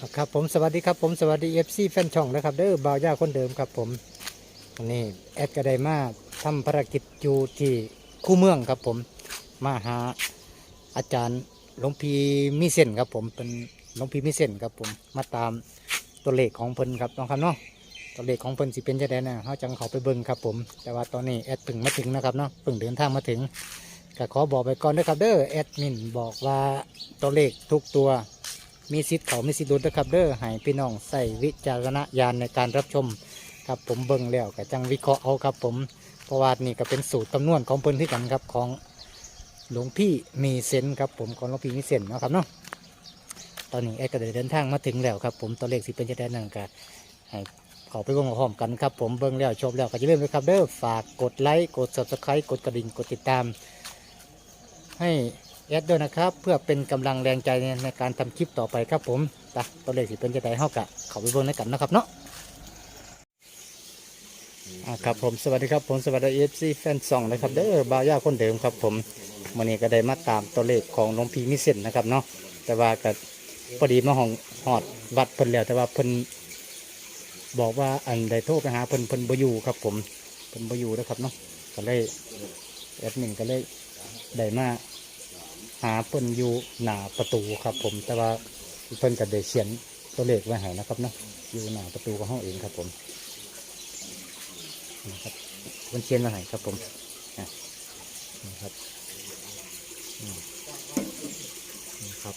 ครับผมสวัสดีครับผมสวัสดีเอฟซีแฟนช่องนะครับเด้อบ่าวย่าคนเดิมครับผมวันนี้แอดกระไดมาทำภารกิจอยู่ที่คู่เมืองครับผมมาหาอาจารย์หลวงพีมิเส้นครับผมเป็นหลวงพีมิเส้นครับผมมาตามตัวเลขของเพิ่นครับน้องครับเนาะตัวเลขของเพิ่นสิเป็นจะได้นะเขาจังเขาไปเบิ่งครับผม แต่ว่าตอนนี้แอดเพิ่งมาถึงนะครับเนาะเพิ่งเดินทางมาถึงก็ขอบอกไปก่อนนะครับเด้อแอดมินบอกว่าตัวเลขทุกตัว มีสิทธิ์เขามีสิทธิ์หลุดนะครับเด้อให้พี่น้องใส่วิจารณญาณในการรับชมครับผมเบิ่งแล้วก็จังวิเคราะห์เอาครับผมเพราะว่านี่ก็เป็นสูตรคำนวณของเพิ่นที่กันครับของหลวงพี่มีเซนครับผมของหลวงพี่มีเซนเนาะครับเนาะตอนนี้แอดก็ได้เดินทางมาถึงแล้วครับผมตัวเลขสิเป็นจะได้นั่นก็ให้เขาไปเบิ่งพร้อมกันครับผมเบิ่งแล้วชมแล้วก็อย่าลืมนะครับเด้อฝากกดไลค์กด subscribe กดกระดิ่งกดติดตาม ให้ แอดด้วยนะครับ เพื่อเป็นกำลังแรงใจในการทำคลิปต่อไปครับผมไปตัวเลขสิเป็นจะได้เฮากะเขาไปเบิ่งในกันนะครับเนาะอ่าครับผมสวัสดีครับผมสวัสดีเอฟซีแฟนซองนะครับเด้อบาวย่าคนเดิมครับผมวันนี้ก็ได้มาตามตัวเลขของหลวงพีมิเซนนะครับเนาะแต่ว่าก็พอดีมาห้องหอดวัดเพิ่นแล้วแต่ว่าเพิ่นบอกว่าอันได้โทรไปหาเพิ่นเพิ่นบอยู่ครับผมเพิ่นบอยู่นะครับเนาะก็เลยแอดมินก็เลยได้มา หาเพิ่นอยู่หน้าประตูครับ ผม แต่ว่าเพิ่นก็ได้เขียนตัวเลขไว้ให้นะครับเนาะอยู่หน้าประตูของห้องเองครับ ผมนะครับเพิ่นเขียนไว้ให้ครับ ผมอะครับอืมนี่ครับ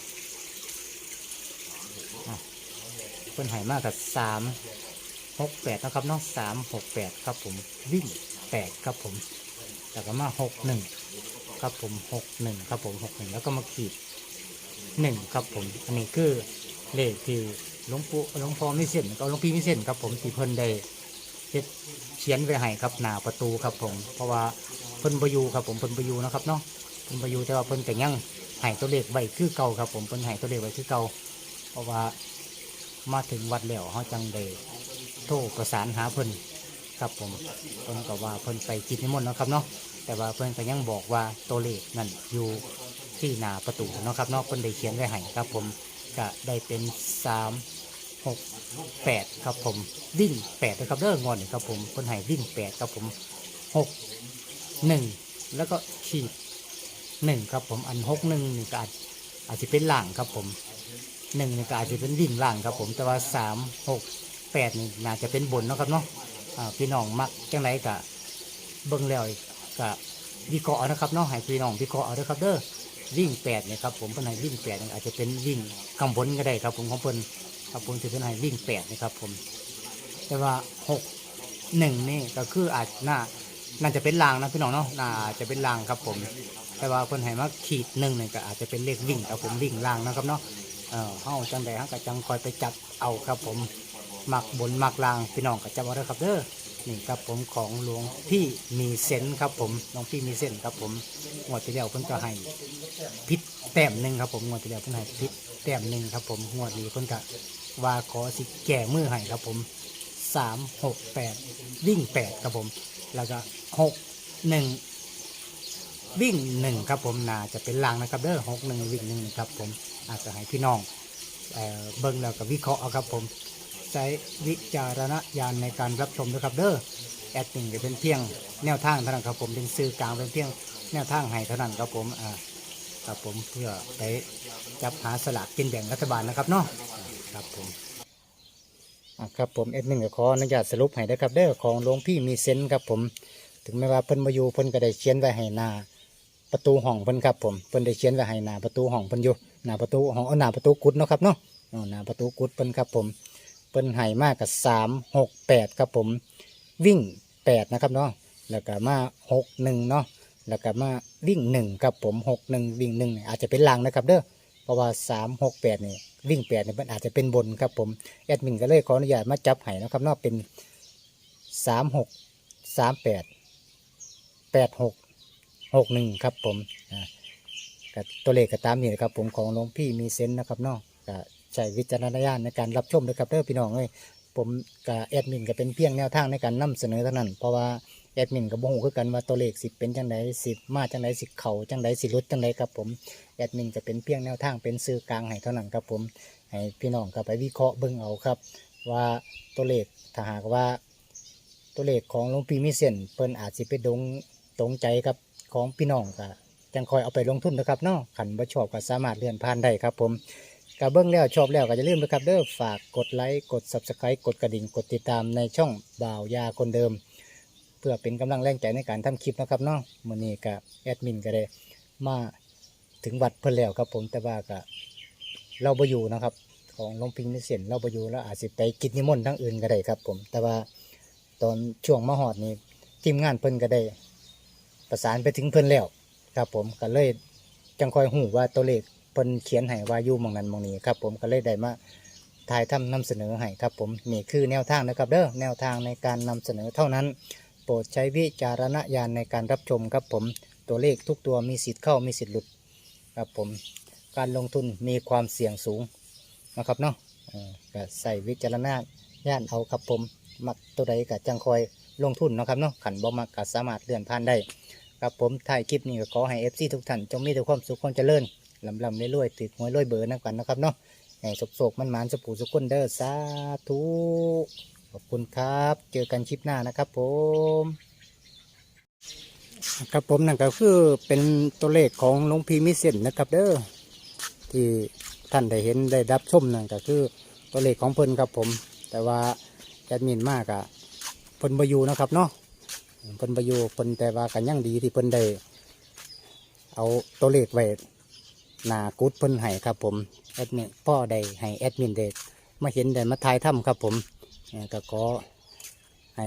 เพิ่นให้มากกับสามหกแปดนะครับเนาะสามหกแปดครับผมวิ่งแปดครับผมแล้วก็มาหกหนึ่ง ครับผมหกหนึ่งครับผมหกหนึ่งแล้วก็มาขีดหนึ่งครับผม อันนี้คือเลขที่หลวงปู่หลวงพ่อมิเส้นก็หลวงพี่มิเส้นครับผมที่เพิ่นได้เฮ็ดเขียนไว้ให้ครับหน้าประตูครับผม เพราะว่าเพิ่นบอยูครับผมเพิ่นบอยูนะครับเนาะเพิ่นบอยูแต่ว่าเพิ่นแต่ยังให้ตัวเลขไว้คือเก่าครับผมเพิ่นให้ตัวเลขไว้คือเก่าเพราะว่ามาถึงวัดแล้วเขาจังได้โทรประสานหาเพิ่น ครับผมเพิ่นก็ว่าเพิ่นไปกิจนิมนต์เนาะครับเนาะแต่ว่าเพื่อนก็ยังบอกว่าตัวเลขนั่นอยู่ที่หน้าประตูเนาะครับเนอกเพิ่นได้เขียนไว้ให้ครับผมก็ได้เป็นสามหกแปดครับผมวิ่งแปดนะครับเด้องอนนี่ครับผมเพิ่นให้วิ่งแปดครับผมหกหนึ่งแล้วก็ขีดหนึ่งครับผมอันหกหนึ่งนี่ก็อาจอาจจะเป็นล่างครับผมหนึ่งนี่ก็อาจจะเป็นวิ่งล่างครับผมแต่ว่าสามหกแปดนี่น่าจะเป็นบนเนาะครับเนาะ พี่น้องมักจังไรกะเบิ่งแล้วก็วิเคราะห์นะครับเนาะให้พี่น้องวิเคราะห์เอาด้อครับเด้อวิ่งแปดเนี่ยครับผมเป็นให้วิ่งแปดอาจจะเป็นวิ่งกำบนก็ได้ครับผมของเพิ่นครับผมจะเป็นให้วิ่งแปดนะครับผม แต่ว่าหกหนึ่งนี่ก็คืออาจน่าน่าจะเป็นลางนะพี่น้องเนาะน่าจะเป็นลางครับผม แต่ว่าเพิ่นให้มาขีดหนึ่งเนี่ยก็อาจจะเป็นเลขวิ่งครับผมวิ่งลางนะครับเนาะเออเฮาจังใดฮาก็จังคอยไปจับเอาครับผม หมักบนหมักลางพี่น้องก็จับเอาเด้ครับเด้อนี่ครับผมของหลวงพี่มีเซนส์ครับผมหลวงพี่มีเซนส์ครับผมงวดที่แล้วเพิ่นก็ให้พิษแต้มหนึ่งครับผมงวดที่แล้วเพิ่นให้พิษแต้มหนึ่งครับผมงวดนี้เพิ่นก็ว่าขอสิแก่มือให้ครับผมสามหกแปดวิ่งแปดครับผม แล้วก็หกหนึ่งวิ่งหนึ่งครับผมน่าจะเป็นลางนะครับเด้อหกหนึ่งวิ่งหนึ่งครับผมอาจจะให้พี่น้องเอ่อเบิ่งแล้วก็วิเคราะห์เอาครับผม ใช้วิจารณญาณในการรับชมด้วยครับเด้อแอดมินก็เป็นเพียงแนวทางเท่านั้นครับผมเป็นสื่อกลางเป็นเพียงแนวทางให้เท่านั้นครับผมอ่าครับผมเพื่อไปจับหาสลากกินแบ่งรัฐบาลนะครับเนาะครับผมครับผมแอดมินก็ขออนุญาตสรุปให้ได้ครับเด้อของหลวงพี่มีเซนส์ครับผม ถึงแม้ว่าเพิ่นมาอยู่เพิ่นก็ได้เขียนไว้ให้หน้าประตูห้องเพิ่นครับผมเพิ่นได้เขียนไว้ให้หน้าประตูห้องเพิ่นอยู่หน้าประตูห้องเอาหน้าประตูกุดเนาะครับเนาะเอาหน้าประตูกุดเพิ่นครับผม เปิ้นไห่มากกับสามหกแปดครับผมวิ่งแปดนะครับเนาะแล้วก็มาหกหนึ่งเนาะแล้วก็มาวิ่งหนึ่งครับผมหกหนึ่งวิ่งหนึ่งอาจจะเป็นลางนะครับเด้อเพราะว่าสามหกแปดนี่วิ่งแปดเนี่ยมันอาจจะเป็นบนครับผมแอดมินก็เลยขออนุญาตมาจับไห่นะครับเนาะเป็นสามหกสามแปดแปดหกหกหนึ่งครับผมกับตัวเลขก็ตามนี่นะครับผมของหลวงพี่มีเซนนะครับเนาะก็ ใช้วิจารณญาณในการรับชมด้วยครับเด้อพี่น้องเอ้ยผมกับแอดมินก็เป็นเพียงแนวทางในการนำเสนอเท่านั้น เพราะว่าแอดมินกับบ่คือกันว่าตัวเลขสิเป็นจังไดสิมาจังไดสิเขาจังไดสิลดจังไดครับผมแอดมินจะเป็นเพียงแนวทางเป็นสื่อกลางให้เท่านั้นครับผมให้พี่น้องก็ไปวิเคราะห์เบิ่งเอาครับ ว่าตัวเลขถ้าหากว่าตัวเลขของหลวงพี่มิเซนเพิ่นอาจสิไปดงตรงใจกับของพี่น้องก็จังคอยเอาไปลงทุนนะครับเนาะขันบ่ชอบก็สามารถเลื่อนผ่านได้ครับผม ก็เบิ่งแล้วชอบแล้วก็อย่าลืมนะครับเด้อฝากกดไลค์กด Subscribe กดกระดิ่งกดติดตามในช่องบ่าวยาคนเดิม เพื่อเป็นกำลังแรงใจในการทำคลิปนะครับเนาะมื้อนี้ก็แอดมินก็ได้มาถึงวัดเพิ่นแล้วครับผมแต่ว่าก็เราบ่อยู่นะครับของหลวงพี่มิเซนเราบ่อยู่แล้วอาจสิไปกิจนิมนต์ทั้งอื่นก็ได้ครับ ผมแต่ว่าตอนช่วงมาหอดนี่ทีมงานเพิ่นก็ได้ ประสานไปถึงเพิ่นแล้วครับผมก็เลยจังคอยหูว่าตัวเลข เพิ่นเขียนให้ว่าอยู่มองนั้นมองนี้ครับผมก็เลยได้มาถ่ายทำนำเสนอให้ครับผมนี่คือแนวทางนะครับเด้อแนวทางในการนำเสนอเท่านั้น โปรดใช้วิจารณญาณในการรับชมครับผมตัวเลขทุกตัวมีสิทธิ์เข้ามีสิทธิ์หลุดครับผมการลงทุนมีความเสี่ยงสูงนะครับเนาะก็ใส่วิจารณญาณเอาครับผมมักตัวใดก็จังคอยลงทุนนะครับเนาะขันบ่มักก็สามารถเลื่อนผ่านได้ครับผมถ่ายคลิปนี้ก็ขอให้ FC ทุกท่านจงมีแต่ความสุขความเจริญ ลำลำรวยๆติดหวยรวยเบอร์นักกันนะครับเนาะให้โศกๆมันหมานสปูสุกคนเด้อสาธุขอบคุณครับ เจอกันคลิปหน้านะครับผมครับผมนั่นก็คือเป็นตัวเลขของหลวงพีมิเซนนะครับเด้อที่ท่านได้เห็นได้รับชมนั่นก็คือตัวเลขของเพิ่นครับผม แต่ว่าแอดมินมากอะเพิ่นบอยู่นะครับเนาะเพิ่นบอยู่เพิ่นแต่ว่ากันยังดีที่เพิ่นได้เอาตัวเลขไว้ นากุดเพิ่นให้ครับผมแอดมินพ่อได้ให้แอดมินได้มาเห็นได้มาทายถ้ำครับผมก็ขอให้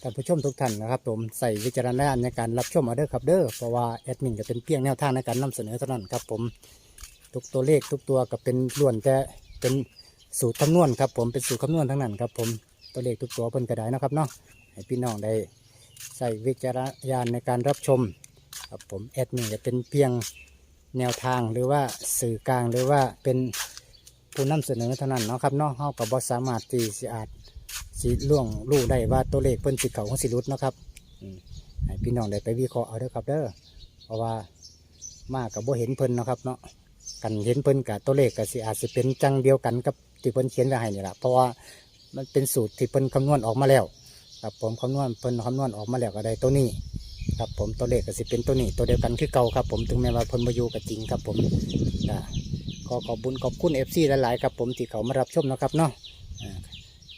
ท่านผู้ชมทุกท่านนะครับ ผมใส่วิจารณญาณในการรับชมเอาเด้อครับเด้อเพราะว่าแอดมินก็เป็นเพียงแนวทางในการนำเสนอเท่านั้นครับผมทุกตัวเลขทุกตัวก็เป็นล้วนแต่เป็นสูตรคำนวณครับผมเป็นสูตรคำนวณทั้งนั้นครับผมตัวเลขทุกตัวเพิ่นกระไดนะครับเนาะให้พี่น้องได้ใส่วิจารณญาณในการรับชมครับผมแอดมินจะเป็นเพียง แนวทางหรือว่าสื่อกลางหรือว่าเป็นผู้นำเสนอเท่านั้นเนาะครับเนาะเฮากับ่สามารถที่สิอาจสิล่วงรู้ได้ว่าตัวเลขเพิ่นสิเขาของสิรุดเนาะครับอืมให้พี่น้องได้ไปวิเคราะห์เอาเด้อครับเด้อเพราะว่ามากกับบ่เห็นเพิ่นเนาะครับเนาะกันเห็นเพิ่นกับตัวเลขก็สิอาจจะเป็นจังเดียวกันกับที่เพิ่นเขียนไว้ให้นี่แหละเพราะว่ามันเป็นสูตรที่เพิ่นคำนวณออกมาแล้วครับผมคำนวณเพิ่นคำนวณออกมาแล้วก็ได้ตัวนี้ ครับผมตัวเลขก็สิเป็นตัวนี้ตัวเดียวกันคือเก่าครับผมถึงแม้ว่าเพิ่นมาอยู่ก็จริงครับผมก็ขอขอบุญขอบคุณเอฟซีหลายๆครับผมที่เขามารับชมนะครับเนาะ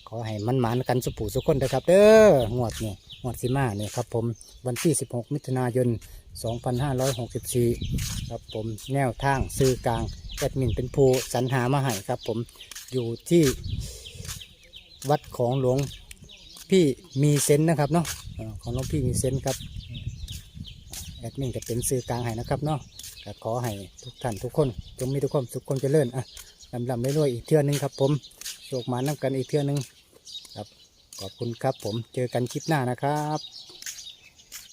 ขอให้มันหมานกันสุขผู้สุขคนนะครับเด้องวดนี่งวดสิมาเนี่ยครับผมวันที่ 16 มิถุนายน 2564 ครับผมแนวทางซื้อกลางแอดมินเป็นผู้สรรหามาให้ครับผมอยู่ที่วัดของหลวงพี่มีเซนนะครับเนาะของหลวงพี่มีเซนครับ ดมินจะเป็นสื่อกลางให้นะครับเนาะก็ขอให้ทุกท่านทุกคนจงมีทุกความสุขความเจริญอะลำลำรวยๆอีกเทื่อหนึงครับผมโชคมานำกันอีกเทื่อหนึงครับขอบคุณครับผมเจอกันคลิปหน้านะครับ